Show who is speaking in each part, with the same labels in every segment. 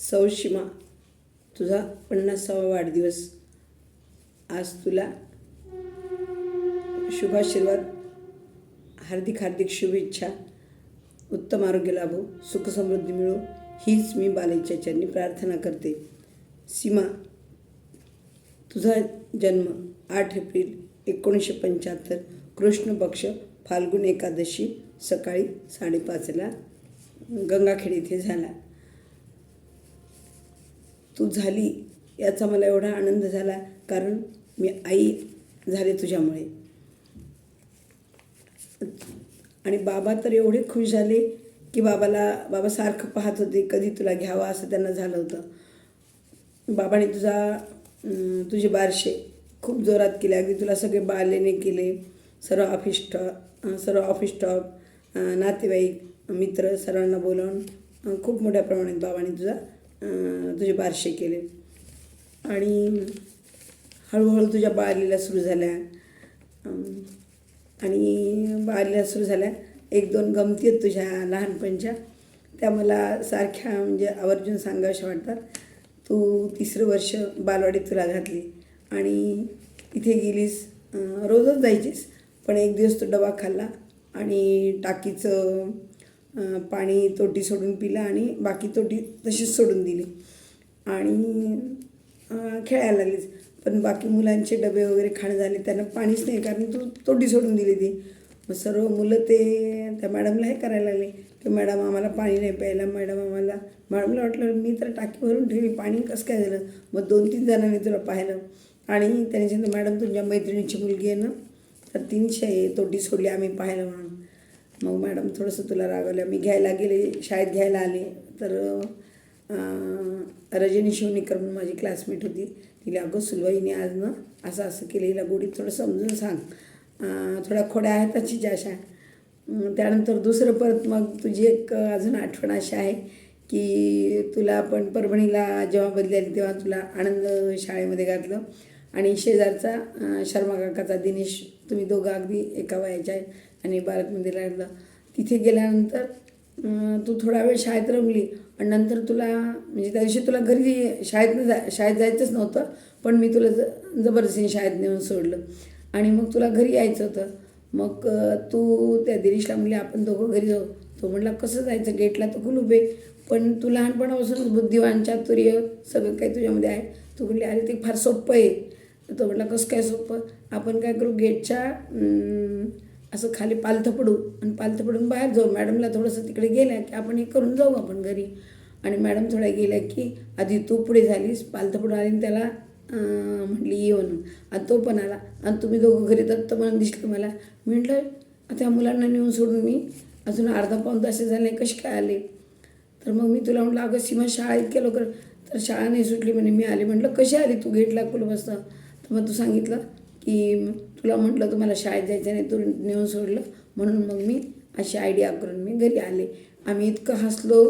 Speaker 1: सौशिमा तुझा पन्नासावा वाढदिवस. आज तुला शुभाशीर्वाद हार्दिक हार्दिक शुभेच्छा उत्तम आरोग्य लाभो सुखसमृद्धी मिळो हीच मी बालेच्याच्यांनी प्रार्थना करते. सीमा तुझा जन्म आठ एप्रिल एकोणीसशे पंच्याहत्तर कृष्ण पक्ष फाल्गुन एकादशी सकाळी साडेपाचला गंगाखेड येथे झाला. तू झाली याचा मला एवढा आनंद झाला कारण मी आई झाले तुझ्यामुळे. आणि बाबा तर एवढे खुश झाले की बाबाला बाबा सारखं पाहत होते कधी तुला घ्यावा असं त्यांना झालं होतं. बाबाने तुझा तुझे बारशे खूप जोरात केले. अगदी तुला सगळे बालेने केले सर्व ऑफिस स्टॉप सर्व ऑफिस स्टॉप नातेवाईक मित्र सर्वांना बोलावून खूप मोठ्या प्रमाणात बाबाने तुझा तुझे बारशे केले. आणि हळूहळू तुझ्या बाळलीला सुरू झाल्या. आणि बाळलीला सुरू झाल्या. एक दोन गमती आहेत तुझ्या लहानपणच्या. त्या मला सारख्या म्हणजे आवर्जून सांगाव्याशा वाटतात. तू तिसरं वर्ष बालवाडीत तुला घातली. आणि तिथे गेलीस. रोजच जायचीस. पण एक दिवस तो डबा खाल्ला. आणि टाकीचं पाणी तोटी सोडून पिलं आणि बाकी तोटी तशीच सोडून दिली. आणि खेळायला लागलीच. पण बाकी मुलांचे डबे वगैरे खाणं झाले त्यांना पाणीच नाही कारण तू तोटी सोडून दिली ती. मग सर्व मुलं ते त्या मॅडमला हे करायला लागले की मॅडम आम्हाला पाणी नाही प्यायला मॅडम आम्हाला मॅडमला वाटलं मी तर टाकी भरून ठेवली पाणी कसं काय झालं? मग दोन तीन जणांनी तुला पाहिलं. आणि त्याने सांगितलं मॅडम तुमच्या मैत्रिणीची मुलगी आहे ना तर तीनशे तोटी सोडली आम्ही पाहिलं म्हणून. मग मॅडम थोडंसं तुला रागवलं. मी घ्यायला गेले शाळेत घ्यायला आले. तर रजनी शिवणीकर म्हणून माझी क्लासमेट होती. तिला अगं सुलवाईने आज ना असं असं केलं. हिला गोडीत थोडं समजून सांग. थोड्या खोड्या आहेत त्याची अशा त्यानंतर दुसरं परत मग तुझी एक अजून आठवण अशी आहे की तुला आपण परभणीला जेव्हा बदलेली तेव्हा तुला आनंद शाळेमध्ये घातलं. आणि शेजारचा शर्मा काकाचा दिनेश तुम्ही दोघं अगदी एका वयाच्या आहे आणि बालक मंदिरला तिथे गेल्यानंतर तू थोडा वेळ शाळेत रमली आणि नंतर तुला म्हणजे त्या दिवशी तुला घरी शाळेत जा शाळेत जायचंच नव्हतं पण मी तुला ज जबरदस्तीने शाळेत नेऊन सोडलं. आणि मग तुला घरी यायचं होतं. मग तू त्या दिनेशला म्हणली आपण दोघं घरी जाऊ. तो म्हटला कसं जायचं? गेटला तर कुलूप आहे पण तू लहानपणापासूनच बुद्धिवान चातुर्य सगळं काही तुझ्यामध्ये आहे. तू म्हणली अरे ते फार सोपं आहे. तो म्हटला कसं काय सोपं? आपण काय करू गेटच्या असं खाली पालथं पडू आणि पालथं पडून बाहेर जाऊ. मॅडमला थोडंसं तिकडे गेल्या की आपण हे करून जाऊ आपण घरी. आणि मॅडम थोड्या गेल्या की आधी तू पुढे झालीस पालथं पडून आली आणि त्याला म्हटली ये म्हणून. आणि तो पण आला. आणि तुम्ही दोघं घरी दत्त म्हणून दिसले मला म्हटलं आता त्या मुलांना नेऊन सोडून मी अजून अर्धा पाऊन तास झाले कसे काय आले? तर मग मी तुला म्हटलं अगं सीमा शाळा इतक्या लवकर तर शाळा नाही सुटली म्हणे. मी आले म्हटलं कशी आली तू? गेटला कुल बसता? मग तू सांगितलं की तुला म्हटलं तुम्हाला शाळेत जायचं नाही तू नेऊन सोडलं. म्हणून मग मी अशी आयडिया करून मी घरी आले. आम्ही इतकं हसलो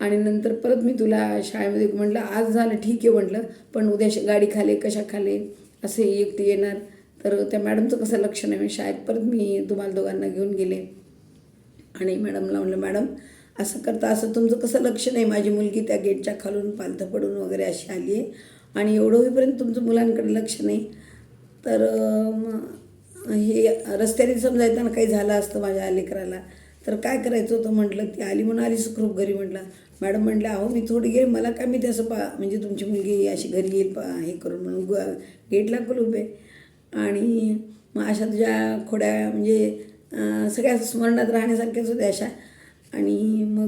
Speaker 1: आणि नंतर परत मी तुला शाळेमध्ये म्हटलं आज झालं ठीक आहे म्हटलं. पण उद्या गाडी खाले कशा खाले? असे एकटी येणार. तर त्या मॅडमचं कसं लक्ष नाही मी शाळेत परत मी तुम्हाला दोघांना घेऊन गेले. आणि मॅडमला म्हणलं मॅडम असं करता असं तुमचं कसं लक्ष नाही? माझी मुलगी त्या गेटच्या खालून पालथं पडून वगैरे अशी आली आहे आणि एवढं होईपर्यंत तुमचं मुलांकडे लक्ष नाही. तर मग हे रस्त्याने समजा येताना काही झालं असतं माझ्या लेकराला तर काय करायचं होतं म्हटलं ती आली म्हणून आली सुखरूप घरी म्हटलं. मॅडम म्हटलं अहो मी थोडी गेली मला काय मी त्याचं पा म्हणजे तुमची मुलगी अशी घरी येईल पा हे करून म्हणून ग गेटला कुलूप आहे. आणि मग अशा तुझ्या खोड्या म्हणजे सगळ्या स्मरणात राहण्यासारख्याच होत्या अशा. आणि मग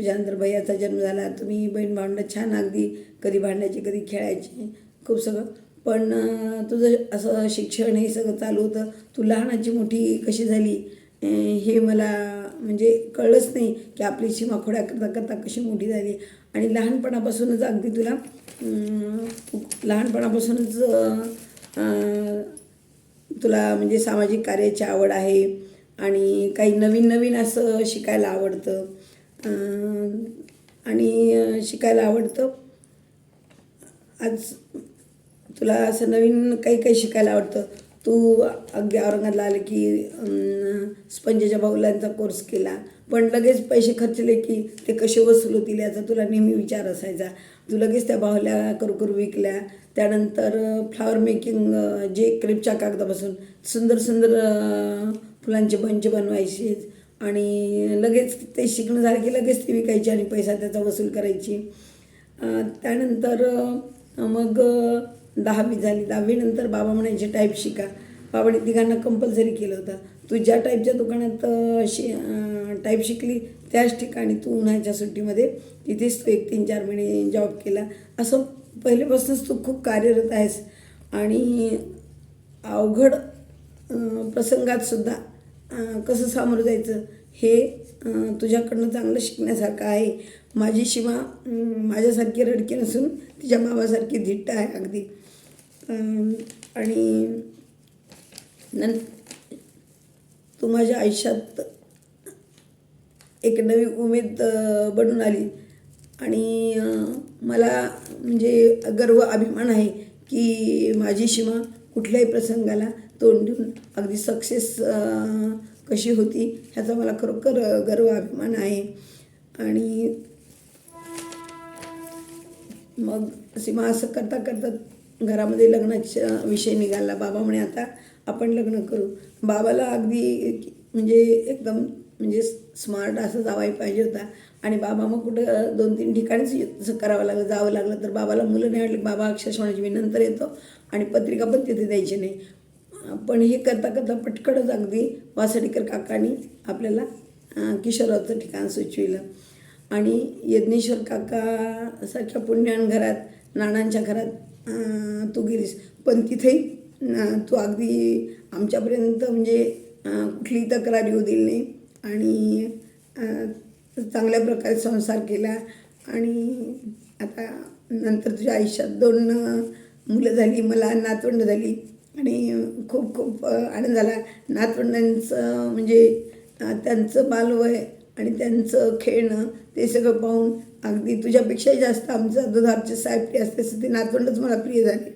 Speaker 1: तुझ्यानंतर भैयाचा जन्म झाला तुम्ही बहीण भांडणं छान अगदी कधी भांडायची कधी खेळायची खूप सगळं. पण तुझं असं शिक्षण हे सगळं चालू होतं. तू लहानाची मोठी कशी झाली? हे मला म्हणजे कळलंच नाही की आपली शिमाखोड्या करता करता कशी मोठी झाली. आणि लहानपणापासूनच अगदी तुला लहानपणापासूनच तुला म्हणजे सामाजिक कार्याची आवड आहे. आणि काही नवीन नवीन असं शिकायला आवडतं. आणि शिकायला आवडतं. आज तुला असं नवीन काही काही शिकायला आवडतं? तू अगदी औरंगाबादला आलं की स्पंजेच्या बाहुल्यांचा कोर्स केला. पण लगेच पैसे खर्चले की ते कसे वसूल होतील याचा तुला नेहमी विचार असायचा. तू लगेच त्या बाहुल्या करू करू विकल्या. त्यानंतर फ्लावर मेकिंग जे क्रेपच्या कागदापासून सुंदर सुंदर फुलांचे बंच बनवायचे. आणि लगेच ते शिकणं झालं की लगेच ती विकायची आणि पैसा त्याचा वसूल करायची. त्यानंतर मग दहावी झाली. दहावीनंतर बाबा म्हणायचे टाईप शिका. बाबाने तिघांना कंपल्सरी केलं होतं. तू ज्या टाईपच्या दुकानात शि टाईप शिकली त्याच ठिकाणी तू उन्हाळ्याच्या सुट्टीमध्ये तिथेच तू एक तीन चार महिने जॉब केला. असं पहिल्यापासूनच तू खूप कार्यरत आहेस. आणि अवघड प्रसंगात सुद्धा कसं सामोरं जायचं हे तुझ्याकडनं चांगलं शिकण्यासारखं आहे. माझी शिवा माझ्यासारखी रडकी नसून तिच्या मावासारखी धिट्ट आहे अगदी. आणि नं तू माझ्या आयुष्यात एक नवी उमेद बनून आली. आणि मला म्हणजे गर्व अभिमान आहे की माझी शिमा कुठल्याही प्रसंगाला तोंड देऊन अगदी सक्सेस कशी होती ह्याचा मला खरोखर गर्व अभिमान आहे. आणि मग सीमा असं करता करता घरामध्ये लग्नाचा विषय निघाला. बाबा म्हणे आता आपण लग्न करू. बाबाला अगदी म्हणजे एकदम म्हणजे स्मार्ट असं जावाही पाहिजे होता. आणि बाबा मग कुठं दोन तीन ठिकाणीच करावं लागलं जावं लागलं. तर बाबाला मुलं नाही वाटली बाबा अक्षरशः म्हणायची मी नंतर येतो आणि पत्रिका पण तिथे द्यायची नाही. पण हे करता करता पटकनच अगदी वासडीकर काकांनी आपल्याला किशोराचं ठिकाण सुचविलं. आणि यज्ञेश्वर काका सारख्या पुण्यान घरात नानांच्या घरात तू गेलीस. पण तिथेही तू अगदी आमच्यापर्यंत म्हणजे कुठलीही तक्रार येऊ दिली नाही. आणि चांगल्या प्रकारे संसार केला. आणि आता नंतर तुझ्या आयुष्यात दोन मुलं झाली मला नातवंड झाली. आणि खूप खूप आनंद झाला. नातवंडांचं म्हणजे त्यांचं बालवय आणि त्यांचं खेळणं ते सगळं पाहून अगदी तुझ्यापेक्षाही जास्त आमचं दुधारचे साहेब प्रिय असते ते नातवंडच मला प्रिय झाले.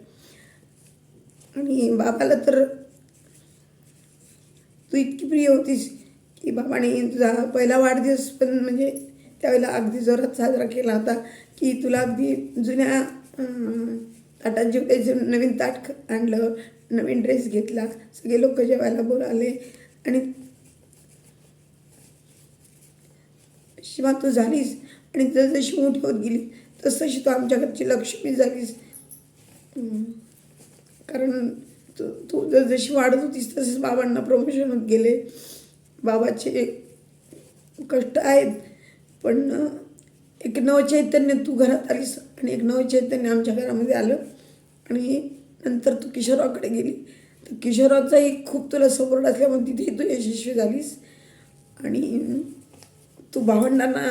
Speaker 1: आणि बाबाला तर तू इतकी प्रिय होतीस की बाबाने तुझा पहिला वाढदिवस पण म्हणजे त्यावेळेला अगदी जोरात साजरा केला होता की तुला अगदी जुन्या ताटात जेवढे नवीन ताट आणलं नवीन ड्रेस घेतला सगळे लोक जेवायला बोलावले आणि शिवा तू झालीस आणि जसजशी मोठी होत गेली तसतशी तू आमच्या घरची लक्ष्मी झालीस. कारण तू तू जशी वाढत होतीस तसेच बाबांना प्रमोशन होत गेले. बाबाचे कष्ट आहेत पण एक नवचैतन्य तू घरात आलीस आणि एक नवचैतन्य आमच्या घरामध्ये आलं. आणि नंतर तू किशोराकडे गेली. तर किशोराचाही खूप तुला सपोर्ट असल्यामुळे तिथेही तू यशस्वी झालीस. आणि तू भावंडांना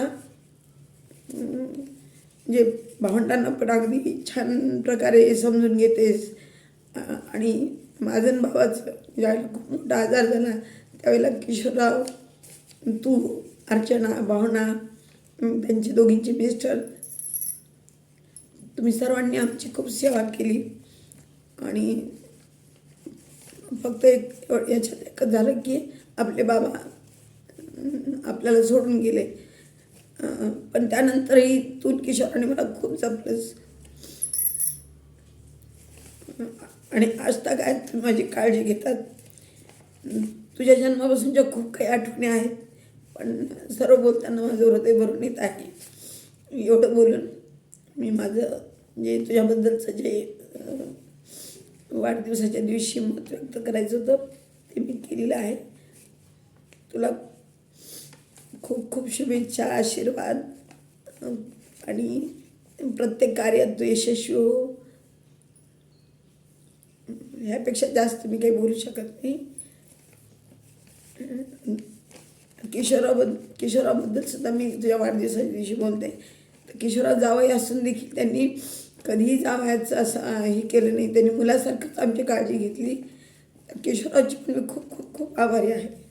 Speaker 1: म्हणजे भावंडांना पण अगदी छान प्रकारे समजून घेतेस. आणि माझं भावाचं म्हणजे ज्यावेळेला खूप मोठा आजार झाला. त्यावेळेला किशोरराव तू अर्चना भावना त्यांची दोघींचे मिस्टर तुम्ही सर्वांनी आमची खूप सेवा केली. आणि फक्त एक याच्यात एक झालं की आपले बाबा आपल्याला सोडून गेले. पण त्यानंतरही तू किशोराने मला खूप जपलंस आणि आज तर काय तुम्ही माझी काळजी घेतात. तुझ्या जन्मापासूनच्या खूप काही आठवणी आहेत पण सर्व बोलताना माझं हृदय भरून येत आहे. एवढं बोलून मी माझं म्हणजे जे तुझ्याबद्दलचं जे वाढदिवसाच्या दिवशी मत व्यक्त करायचं होतं ते मी केलेलं आहे. तुला खूप खूप शुभेच्छा आशीर्वाद आणि प्रत्येक कार्यात तू यशस्वी हो. ह्यापेक्षा जास्त मी काही बोलू शकत नाही. किशोराबद्दल किशोराबद्दल सुद्धा मी तुझ्या वाढदिवसाच्या दिवशी बोलते. तर किशोरा जावई असून देखील त्यांनी कधीही जावयाचं असं हे केलं नाही. त्यांनी मुलासारखंच आमची काळजी घेतली. किशोराची पण मी खूप खूप खूप आभारी आहे.